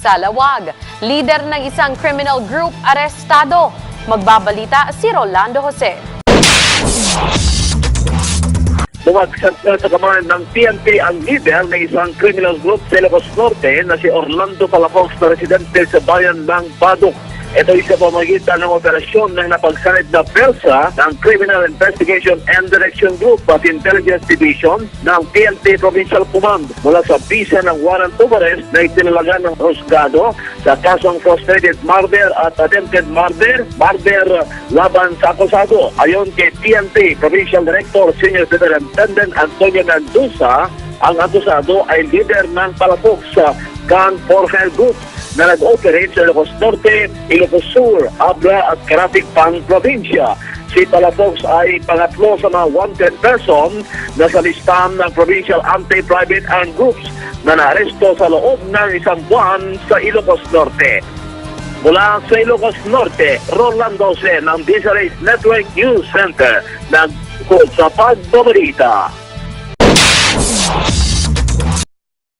Sa Lawag, leader ng isang criminal group arestado. Magbabalita si Rolando Jose. Bumagsak na sa kamay ng PNP ang leader ng isang criminal group sa Ilocos Norte na si Orlando Palafox na residente sa bayan ng Badok. Ito ay sa pamagitan ng operasyon ng napagsanib na PERSA ng Criminal Investigation and Direction Group at Intelligence Division ng PNP Provincial Command mula sa bisa ng warrant of arrest na itinalaga ng Rosgado sa kasong frustrated murder at attempted murder, murder laban sa akusado. Ayon kay PNP Provincial Director Senior Superintendent Antonio Mendoza, ang akusado ay leader ng palapok sa Gun for Hire Group na nag-operate sa Ilocos Norte, Ilocos Sur, Abra at Caratic Pang Provincia. Si Palafox ay pangatlo sa mga wanted person na sa listahan ng Provincial Anti-Private Armed Groups na naaresto sa loob ng isang buwan sa Ilocos Norte. Mula sa Ilocos Norte, Rolando Jose ng DZRH Network News Center nagkukod sa pagbabalita.